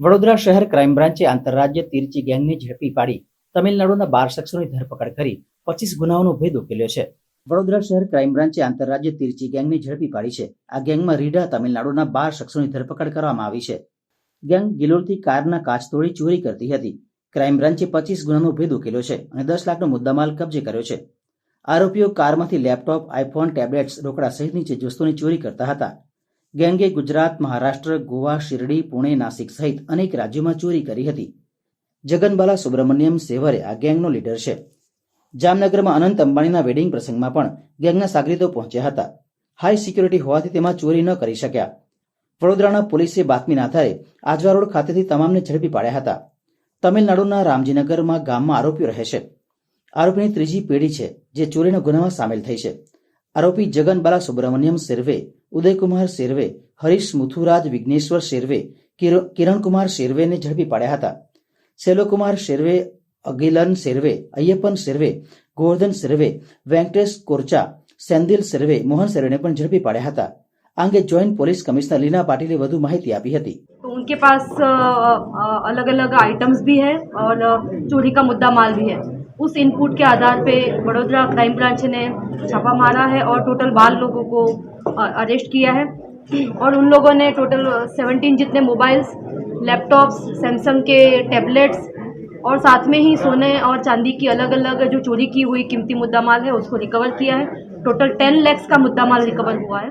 વડોદરા શહેર ક્રાઇમ બ્રાન્ચે આંતરરાજ્ય તિરચી ગેંગને ઝડપી પાડી તમિલનાડુના બાર શખ્સોની ધરપકડ કરી પચીસ ગુનાઓનો ભેદ ઉકેલ્યો છે. વડોદરા શહેર ક્રાઇમ બ્રાન્ચે આંતરરાજ્ય તિરચી ગેંગને ઝડપી પાડી છે. આ ગેંગમાં રીડા તમિલનાડુના બાર શખ્સોની ધરપકડ કરવામાં આવી છે. ગેંગ ગિલોલથી કારના કાચ તોડી ચોરી કરતી હતી. ક્રાઇમ બ્રાન્ચે પચીસ ગુનાનો ભેદ ઉકેલ્યો છે અને દસ લાખનો મુદ્દામાલ કબજે કર્યો છે. આરોપીઓ કારમાંથી લેપટોપ આઈફોન ટેબ્લેટ્સ રોકડા સહિતની ચીજવસ્તુની ચોરી કરતા હતા. ગેંગે ગુજરાત, મહારાષ્ટ્ર, ગોવા, શિરડી, પુણે, નાસિક સહિત અનેક રાજ્યોમાં ચોરી કરી હતી. જગનબાલા સુબ્રમણ્યમ સેવરે આ ગેંગનો લીડર છે. જામનગરમાં અનંત અંબાણીના વેડિંગ પ્રસંગમાં પણ ગેંગના સાગરીતો પહોંચ્યા હતા. હાઈ સિક્યુરિટી હોવાથી તેમાં ચોરી ન કરી શક્યા. વડોદરાના પોલીસે બાતમીના આધારે આજવા રોડ ખાતેથી તમામને ઝડપી પાડ્યા હતા. તમિલનાડુના રામજીનગરમાં ગામમાં આરોપીઓ રહે છે. આરોપીની ત્રીજી પેઢી છે, જે ચોરીના ગુનામાં સામેલ થઈ છે. આરોપી જગનબાલા સુબ્રમણ્યમ શેરવે ઉદયકુમાર શેરવે હરીશ મુથુરાજ વિઘ્નેશ્વર શેરવે કિર- કિરણકુમાર શેરવેને ઝડપી પાડ્યા હતા સેલોકુમાર શેરવે અગિલન શેરવે અય્યપન શેરવે ગોવર્ધન શેરવે વેંકટેશ કોરચા સેન્દિલ શેરવે મોહન શેરવેને પણ ઝડપી પાડ્યા હતા આ અંગે જોઈન્ટ પોલીસ કમિશનર લીના પાટીલે વધુ માહિતી આપી હતી तो उनके पास अलग अलग आइटम्स भी है और अ, चोरी का मुद्दा माल भी है उस इनपुट के आधार पे वडोदरा क्राइम ब्रांच ने छापा मारा है और टोटल बारह लोगों को अरेस्ट किया है। और उन लोगों ने टोटल सेवनटीन जितने मोबाइल्स लैपटॉप्स सैमसंग के टैबलेट्स और साथ में ही सोने और चांदी की अलग अलग जो चोरी की हुई कीमती मुद्दा माल है, उसको रिकवर किया है। टोटल टेन लैक्स का मुद्दा माल रिकवर हुआ है।